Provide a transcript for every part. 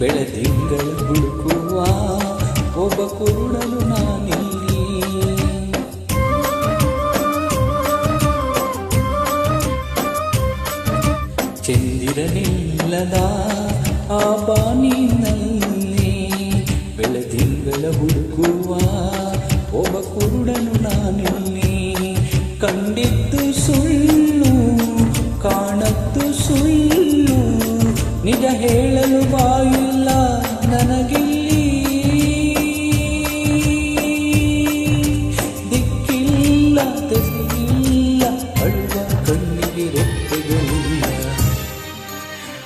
ಬೆಳದಿಂಗಳ ಹುಡುಕುವ ಒಬ್ಬ ಕುರುಡನು ನಾನಿಲ್ಲಿ. ಚೆಂದಿರಲಿಲ್ಲದ ಆ ಬಾನಿನಲ್ಲಿ ಬೆಳದಿಂಗಳ ಹುಡುಕುವ ಒಬ್ಬ ಕುರುಡನು ನಾನಿಲ್ಲಿ. ಕಂಡಿದ್ದು ಸುಳ್ಳು, ಕಾಣದ್ದು ಸುಳ್ಳು, ನಿಜ ಹೇಳಲು ಬಾಯಿಲ್ಲ ನನಗಿಲ್ಲಿ ದಿಕ್ಕಿಲ್ಲ ದೆಸೆಯಿಲ್ಲ ಅಳುವ ಕಣ್ಣಿಗೆ ರೆಪ್ಪೆಗಳಿಲ್ಲ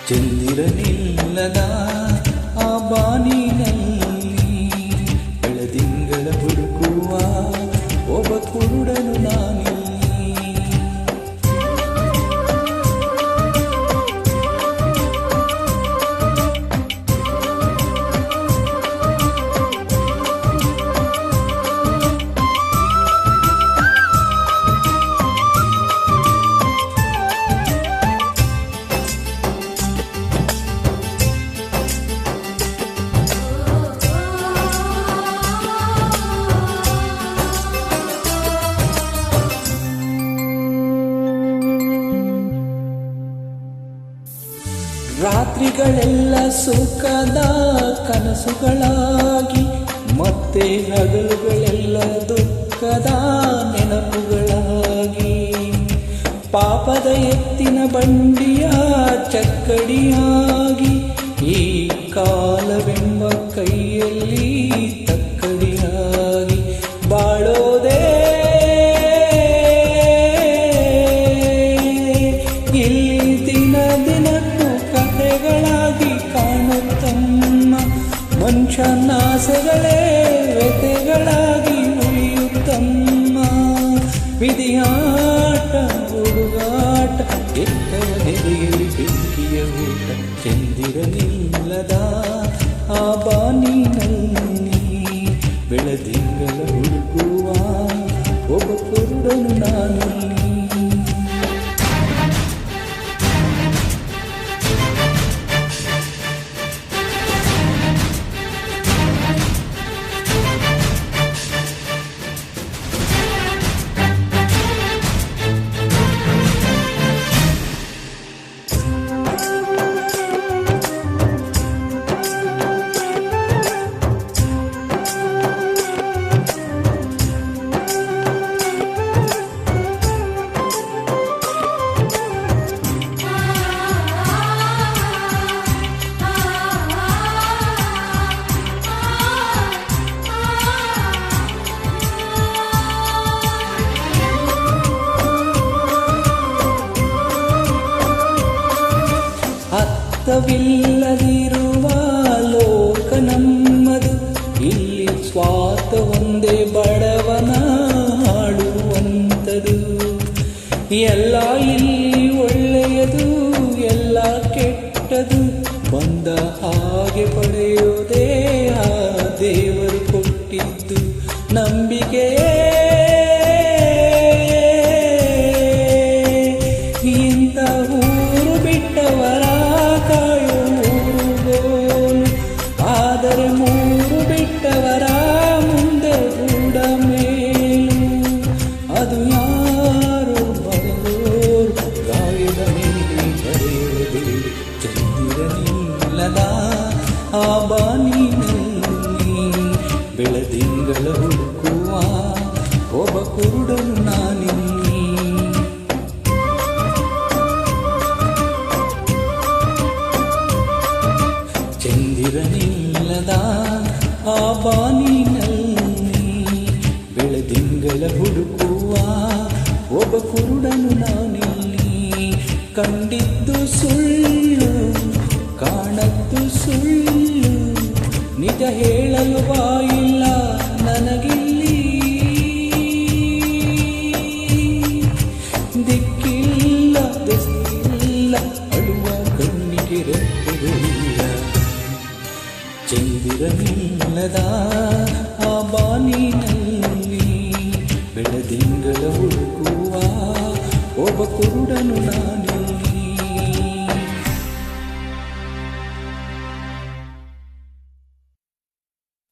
ಚಂದಿರನಿಲ್ಲದ ಆ ಬಾನಿನಲ್ಲಿ ರಾತ್ರಿಗಳೆಲ್ಲ ಸುಖದ ಕನಸುಗಳಾಗಿ ಮತ್ತೆ ಹಗಲುಗಳೆಲ್ಲ ದುಃಖದ ನೆನಪುಗಳಾಗಿ. ಪಾಪದ ಎತ್ತಿನ ಬಂಡಿಯ ಚಕ್ಕಡಿಯಾಗಿ ಹುಡುಗಾಟ ಎತ್ತವ ನೆರೆಯಲ್ಲಿ ಬೆಂಕಿಯ ಊಟ ಚಂದಿರನಿಲ್ಲದ ಆ ಬಾನಿನಲ್ಲಿ ಬೆಳದಿಂಗಳ ಹುಡುಕುವ ಒಬ್ಬ ಕುರುಡನು ನಾನಲ್ಲಿ ಅರ್ಥವಿಲ್ಲದಿರುವ ಲೋಕ ನಮ್ಮದು. ಇಲ್ಲಿ ಸ್ವಾತ ಒಂದೇ ಬಡವನ ಹಾಡುವಂಥದು ಎಲ್ಲ ಇಲ್ಲಿ ಒಳ್ಳೆಯದು, ಎಲ್ಲ ಕೆಟ್ಟದು. ಬಂದ ಹಾಗೆ ಪಡೆಯೋದೇ ಆ ದೇವರು ಕೊಟ್ಟಿದ್ದು ನಂಬಿಕೆಯೇ ಆ ಬಾನಿನಲ್ಲಿ ಬೆಳದಿಂಗಳ ಹುಡುಕುವ ಒಬ್ಬ ಕುರುಡನು ನಾನಿಲ್ಲಿ ಚಂದಿರನಿಲ್ಲದ ಆ ಬಾನಿನಲ್ಲಿ ಬೆಳದಿಂಗಳ ಹುಡುಕುವ ಒಬ್ಬ ಕುರುಡನು ನಾನಿಲ್ಲಿ ಕಂಡಿದ್ದು ಸುಳ್ಳು ಕಾಣದ್ದು ಸುಳ್ಳು ನಿಜ ಹೇಳಲು ಬಾಯಿಲ್ಲ ನನಗಿಲ್ಲಿ. ದಿಕ್ಕಿಲ್ಲ ದೆಸೆಯಿಲ್ಲ ಅಳುವ ಕಣ್ಣಿಗೆ ರೆಪ್ಪೆಗಳಿಲ್ಲ ಚಂದಿರನಿಲ್ಲದ ಆ ಬಾನಿನಲ್ಲಿ ಬೆಳದಿಂಗಳ ಹುಡುಕುವ ಒಬ್ಬ ಕುರುಡನು ನಾನು